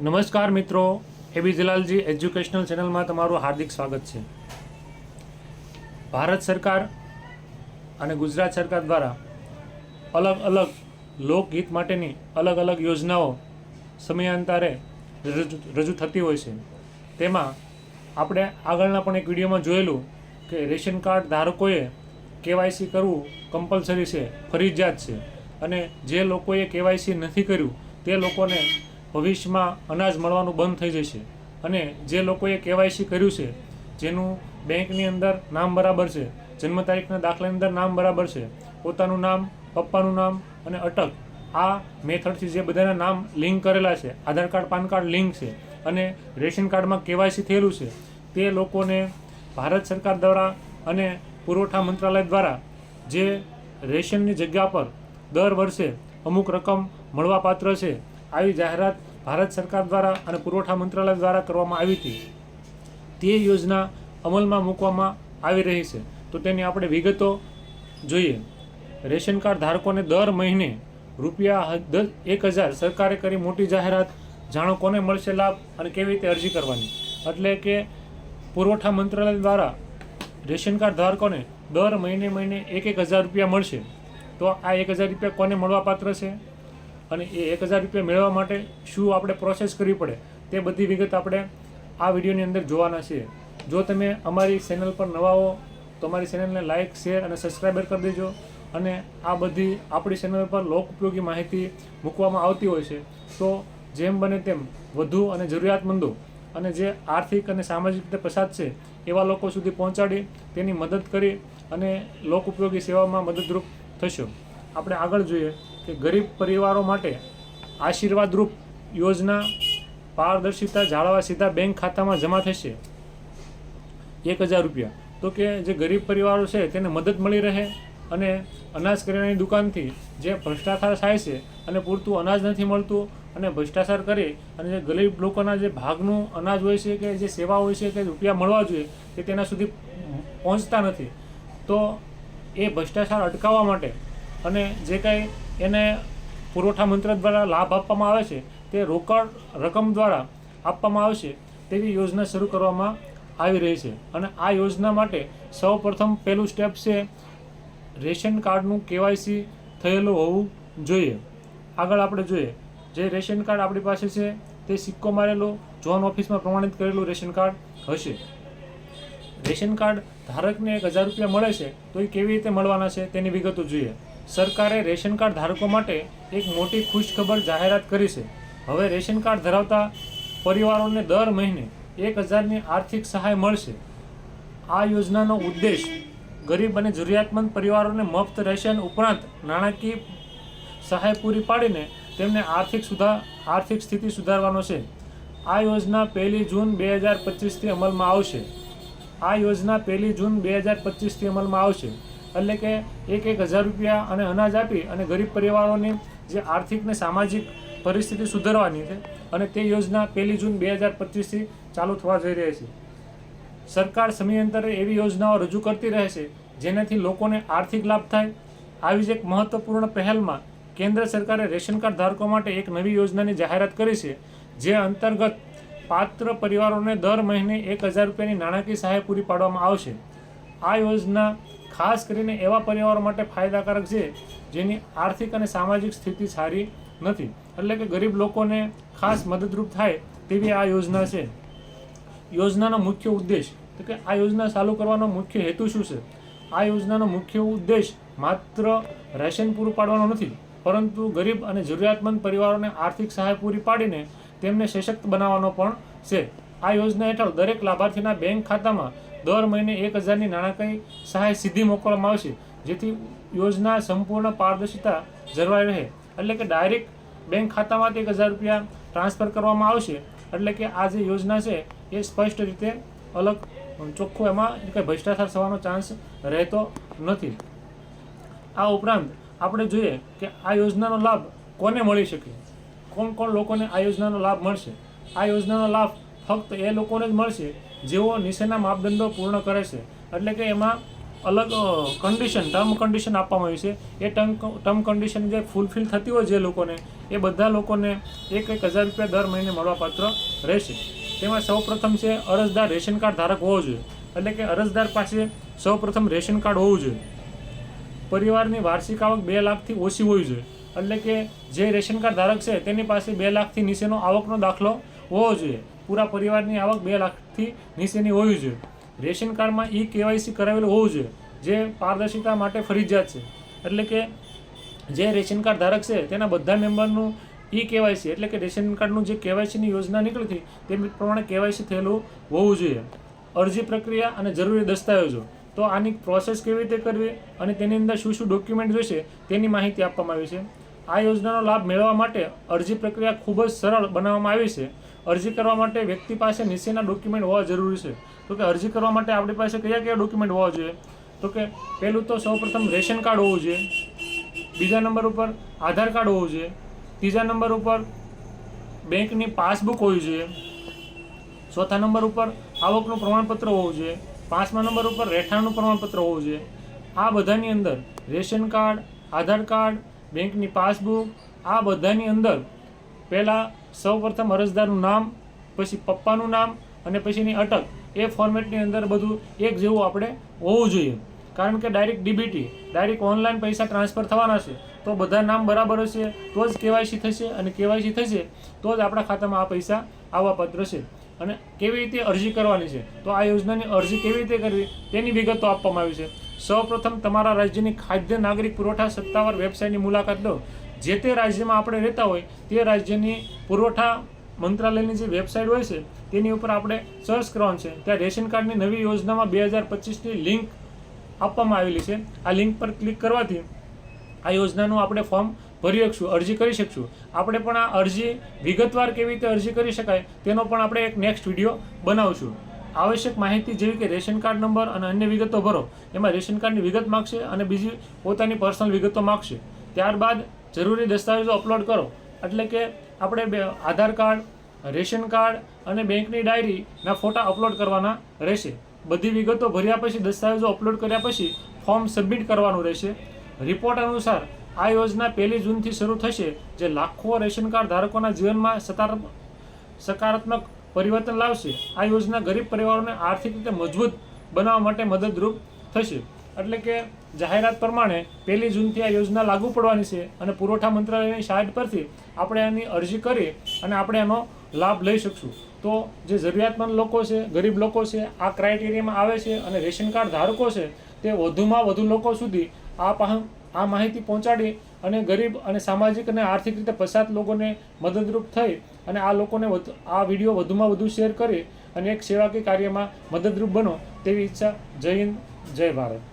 નમસ્કાર મિત્રો. એબી જલાલજી એજ્યુકેશનલ ચેનલમાં તમારું હાર્દિક સ્વાગત છે. ભારત સરકાર અને ગુજરાત સરકાર દ્વારા અલગ અલગ લોકહિત માટેની અલગ અલગ યોજનાઓ સમયાંતરે રજૂ થતી હોય છે. તેમાં આપણે આગળના પણ એક વિડીયોમાં જોયેલું કે રેશન કાર્ડ ધારકોએ કેવાયસી કરવું કમ્પલસરી છે, ફરજિયાત છે. અને જે લોકોએ કેવાયસી નથી કર્યું, તે લોકોને ભવિષ્યમાં અનાજ મળવાનું બંધ થઈ જશે. અને જે લોકોએ કેવાયસી કર્યું છે, જેનું બેંકની અંદર નામ બરાબર છે, જન્મ તારીખના દાખલાની અંદર નામ બરાબર છે, પોતાનું નામ, પપ્પાનું નામ અને અટક, આ મેથડથી જે બધાના નામ લિંક કરેલા છે, Aadhaar card, PAN card link છે અને રેશન કાર્ડમાં કેવાયસી થયેલું છે, તે લોકોને ભારત સરકાર દ્વારા અને પુરવઠા મંત્રાલય દ્વારા જે રેશનની જગ્યા પર દર વર્ષે અમુક રકમ મળવાપાત્ર છે, આવી જાહેરાત ભારત સરકાર દ્વારા અને પુરવઠા મંત્રાલય દ્વારા કરવામાં આવી હતી. તે યોજના અમલમાં મૂકવામાં આવી રહી છે. તો તેની આપણે વિગતો જોઈએ. રેશન કાર્ડ ધારકોને દર મહિને રૂપિયા એક હજાર સરકારે કરી મોટી જાહેરાત. જાણો કોને મળશે લાભ અને કેવી રીતે અરજી કરવાની? એટલે કે પુરવઠા મંત્રાલય દ્વારા રેશન કાર્ડ ધારકોને દર મહિને મહિને એક એક હજાર રૂપિયા મળશે. તો આ એક હજાર રૂપિયા કોને મળવાપાત્ર છે? અને એ એક હજાર રૂપિયા મેળવવા માટે શું આપણે પ્રોસેસ કરવી પડે, તે બધી વિગત આપણે આ વિડીયોની અંદર જોવાના છીએ. જો તમે અમારી ચેનલ પર નવા હો, તો અમારી ચેનલને લાઇક શેર અને સબસ્ક્રાઈબર કરી દેજો અને આ બધી આપણી ચેનલ પર લોક ઉપયોગી માહિતી મૂકવામાં આવતી હોય છે, તો જેમ બને તેમ વધુ અને જરૂરિયાતમંદો અને જે આર્થિક અને સામાજિક રીતે પ્રસાદ છે, એવા લોકો સુધી પહોંચાડી તેની મદદ કરી અને લોક ઉપયોગી સેવામાં મદદરૂપ થશો. આપણે આગળ જોઈએ. કે ગરીબ પરિવારો માટે આશીર્વાદરૂપ યોજના પારદર્શિતા જાળવવા સીધા બેંક ખાતામાં જમા થશે. એક હજાર રૂપિયા. તો કે જે ગરીબ પરિવારો છે તેને મદદ મળી રહે અને અનાજ કરિયાણાની દુકાનથી જે ભ્રષ્ટાચાર થાય છે અને પૂરતું અનાજ નથી મળતું અને ભ્રષ્ટાચાર કરી અને જે ગરીબ લોકોના જે ભાગનું અનાજ હોય છે કે જે સેવા હોય છે કે રૂપિયા મળવા જોઈએ તે તેના સુધી પહોંચતા નથી. તો એ ભ્રષ્ટાચાર અટકાવવા માટે અને જે કાંઈ એને પુરવઠા મંત્ર દ્વારા લાભ આપવામાં આવે છે, તે રોકડ રકમ દ્વારા આપવામાં આવશે તેવી યોજના શરૂ કરવામાં આવી રહી છે. અને આ યોજના માટે સૌ પ્રથમ પહેલું સ્ટેપ છે, રેશન કાર્ડનું કેવાયસી થયેલું હોવું જોઈએ. આગળ આપણે જોઈએ, જે રેશન કાર્ડ આપણી પાસે છે, તે સિક્કો મારેલો ઝોન ઓફિસમાં પ્રમાણિત કરેલું રેશન કાર્ડ હશે. રેશન કાર્ડ ધારકને એક હજાર રૂપિયા મળે છે, તો એ કેવી રીતે મળવાના છે તેની વિગતો જોઈએ. સરકારે રેશન કાર્ડ ધારકો માટે એક મોટી ખુશખબર જાહેરાત કરી છે. હવે રેશન કાર્ડ ધરાવતા પરિવારોને દર મહિને એક હજારની આર્થિક સહાય મળશે. આ યોજનાનો ઉદ્દેશ ગરીબ અને જરૂરિયાતમંદ પરિવારોને મફત રેશન ઉપરાંત નાણાકીય સહાય પૂરી પાડીને તેમને આર્થિક સુધાર આર્થિક સ્થિતિ સુધારવાનો છે. આ યોજના પહેલી જૂન બે હજાર પચીસથી અમલમાં આવશે. આ યોજના પહેલી જૂન બે હજાર પચીસથી અમલમાં આવશે. એટલે કે એક એક હજાર રૂપિયા અને અનાજ આપી અને ગરીબ પરિવારોની જે આર્થિક ને સામાજિક પરિસ્થિતિ સુધારવાની છે અને તે યોજના પહેલી જૂન બે હજાર પચીસથી ચાલુ થવા જઈ રહી છે. સરકાર સમયાંતરે એવી યોજનાઓ રજૂ કરતી રહે છે જેનાથી લોકોને આર્થિક લાભ થાય. આવી જ એક મહત્વપૂર્ણ પહેલમાં કેન્દ્ર સરકારે રેશન કાર્ડ ધારકો માટે એક નવી યોજનાની જાહેરાત કરી છે, જે અંતર્ગત પાત્ર પરિવારોને દર મહિને એક હજાર રૂપિયાની નાણાકીય સહાય પૂરી પાડવામાં આવશે. આ યોજના ખાસ કરીને એવા પરિવારો માટે ફાયદાકારક છે, જેની આર્થિક અને સામાજિક સ્થિતિ સારી નથી. એટલે કે ગરીબ લોકોને ખાસ મદદરૂપ થાય તેવી આ યોજના છે. યોજનાનો મુખ્ય ઉદ્દેશ, તો કે આ યોજના ચાલુ કરવાનો મુખ્ય હેતુ શું છે? આ યોજનાનો મુખ્ય ઉદ્દેશ માત્ર રેશન પૂરું પાડવાનો નથી, પરંતુ ગરીબ અને જરૂરિયાતમંદ પરિવારોને આર્થિક સહાય પૂરી પાડીને તેમને સશક્ત બનાવવાનો પણ છે. આ યોજના હેઠળ દરેક લાભાર્થીના બેંક ખાતામાં દર મહિને એક હજારની નાણાકીય સહાય સીધી મોકલવામાં આવશે. જેથી યોજના સંપૂર્ણ પારદર્શિતા જળવાઈ રહે. એટલે કે ડાયરેક્ટ બેંક ખાતામાંથી એક હજાર રૂપિયા ટ્રાન્સફર કરવામાં આવશે. એટલે કે આ જે યોજના છે, એ સ્પષ્ટ રીતે અલગ ચોખ્ખું એમાં કંઈ ભ્રષ્ટાચાર થવાનો ચાન્સ રહેતો નથી. આ ઉપરાંત આપણે જોઈએ કે આ યોજનાનો લાભ કોને મળી શકે? કોણ કોણ લોકોને આ યોજનાનો લાભ મળશે? આ યોજનાનો લાભ ફક્ત એ લોકોને જ મળશે જેઓ નીચેના માપદંડો પૂર્ણ કરે છે. એટલે કે એમાં અલગ કન્ડિશન ટર્મ કન્ડિશન આપવામાં આવી છે. એ ટર્મ ટર્મ કન્ડિશન જે ફૂલફિલ થતી હોય જે લોકોને, એ બધા લોકોને એક એક હજાર રૂપિયા દર મહિને મળવાપાત્ર રહેશે. તેમાં સૌપ્રથમ છે અરજદાર રેશન કાર્ડ ધારક હોવો જોઈએ. એટલે કે અરજદાર પાસે સૌપ્રથમ રેશન કાર્ડ હોવું જોઈએ. પરિવારની વાર્ષિક આવક બે લાખથી ઓછી હોવી જોઈએ. એટલે કે જે રેશન કાર્ડ ધારક છે, તેની પાસે બે લાખથી નીચેનો આવકનો દાખલો હોવો જોઈએ. પૂરા પરિવારની આવક બે લાખથી નીચેની હોવી જોઈએ. રેશન કાર્ડમાં ઈ કેવાયસી કરાવેલું હોવું જોઈએ, જે પારદર્શિતા માટે ફરજિયાત છે. એટલે કે જે રેશન કાર્ડ ધારક છે, તેના બધા મેમ્બરનું ઈ કેવાયસી, એટલે કે રેશન કાર્ડનું જે કેવાયસીની યોજના નીકળી હતી, તે પ્રમાણે કેવાયસી થયેલું હોવું જોઈએ. અરજી પ્રક્રિયા અને જરૂરી દસ્તાવેજો. તો આની પ્રોસેસ કેવી રીતે કરવી અને તેની અંદર શું શું ડોક્યુમેન્ટ જોઈશે, તેની માહિતી આપવામાં આવી છે. આ યોજનાનો લાભ મેળવવા માટે અરજી પ્રક્રિયા ખૂબ જ સરળ બનાવવામાં આવી છે. અરજી કરવા માટે વ્યક્તિ પાસે નીચેના ડોક્યુમેન્ટ હોવા જરૂરી છે. તો કે અરજી કરવા માટે આપણી પાસે કયા કયા ડોક્યુમેન્ટ હોવા જોઈએ? તો કે પહેલું તો સૌપ્રથમ રેશન કાર્ડ હોવું જોઈએ. બીજા નંબર ઉપર આધાર કાર્ડ હોવું જોઈએ. ત્રીજા નંબર ઉપર બેંકની પાસબુક હોવી જોઈએ. ચોથા નંબર ઉપર આવકનું પ્રમાણપત્ર હોવું જોઈએ. પાંચમા નંબર ઉપર રહેઠાણનું પ્રમાણપત્ર હોવું જોઈએ. આ બધાની અંદર રેશન કાર્ડ, આધાર કાર્ડ, બેંકની પાસબુક, આ બધાની અંદર પહેલાં સૌપ્રથમ અરજદારનું નામ, પછી પપ્પાનું નામ અને પછીની અટક. એ ફોર્મેટની અંદર બધું એક જેવું આપણે હોવું જોઈએ. કારણ કે ડાયરેક્ટ ડીબીટી ડાયરેક્ટ ઓનલાઈન પૈસા ટ્રાન્સફર થવાના છે. તો બધા નામ બરાબર હશે, તો જ કેવાયસી થશે અને કેવાયસી થશે, તો જ આપણા ખાતામાં આ પૈસા આવવા પાત્ર છે. અને કેવી રીતે અરજી કરવાની છે? તો આ યોજનાની અરજી કેવી રીતે કરવી? તેની વિગતો આપવામાં આવી છે. સૌપ્રથમ તમારા રાજ્યની ખાદ્ય નાગરિક પુરવઠા સત્તાવાર વેબસાઇટની મુલાકાત લો. જે તે રાજ્યમાં આપણે રહેતા હોય, તે રાજ્યની પુરવઠા મંત્રાલયની જે વેબસાઇટ હોય છે, તેની ઉપર આપણે સર્ચ કરવાનું છે. ત્યાં રેશન કાર્ડની નવી યોજનામાં બે હજાર પચીસની લિંક આપવામાં આવેલી છે. આ લિંક પર ક્લિક કરવાથી આ યોજનાનું આપણે ફોર્મ ભરી શકશું, અરજી કરી શકશું. આપણે પણ આ અરજી વિગતવાર કેવી રીતે અરજી કરી શકાય, તેનો પણ આપણે એક નેક્સ્ટ વીડિયો બનાવશું. આવશ્યક માહિતી જેવી કે રેશન કાર્ડ નંબર અને અન્ય વિગતો ભરો. એમાં રેશન કાર્ડની વિગત માગશે અને બીજી પોતાની પર્સનલ વિગતો માગશે. ત્યારબાદ જરૂરી દસ્તાવેજો અપલોડ કરો. એટલે કે આપણે આધાર કાર્ડ, રેશન કાર્ડ અને બેંકની ડાયરીના ફોટા અપલોડ કરવાના રહેશે. બધી વિગતો ભર્યા પછી, દસ્તાવેજો અપલોડ કર્યા પછી ફોર્મ સબમિટ કરવાનું રહેશે. રિપોર્ટ અનુસાર આ યોજના પહેલી જૂનથી શરૂ થશે, જે લાખો રેશન કાર્ડ ધારકોના જીવનમાં સકારાત્મક પરિવર્તન લાવશે. આ યોજના ગરીબ પરિવારોને આર્થિક રીતે મજબૂત બનાવવા માટે મદદરૂપ થશે. એટલે કે જાહેરાત પ્રમાણે પહેલી જૂનથી આ યોજના લાગુ પડવાની છે અને પુરવઠા મંત્રાલયની સાઇટ પરથી આપણે એની અરજી કરી અને આપણે એનો લાભ લઈ શકશું. તો જે જરૂરિયાતમંદ લોકો છે, ગરીબ લોકો છે, આ ક્રાઇટેરિયામાં આવે છે અને રેશન કાર્ડ ધારકો છે, તે વધુમાં વધુ લોકો સુધી આ આ માહિતી પહોંચાડી અને ગરીબ અને સામાજિક અને આર્થિક રીતે પછાત લોકોને મદદરૂપ થઈ અને આ લોકોને આ વીડિયો વધુમાં વધુ શેર કરી અને એક સેવાકીય કાર્યમાં મદદરૂપ બનો તેવી ઈચ્છા. જય હિન્દ, જય ભારત.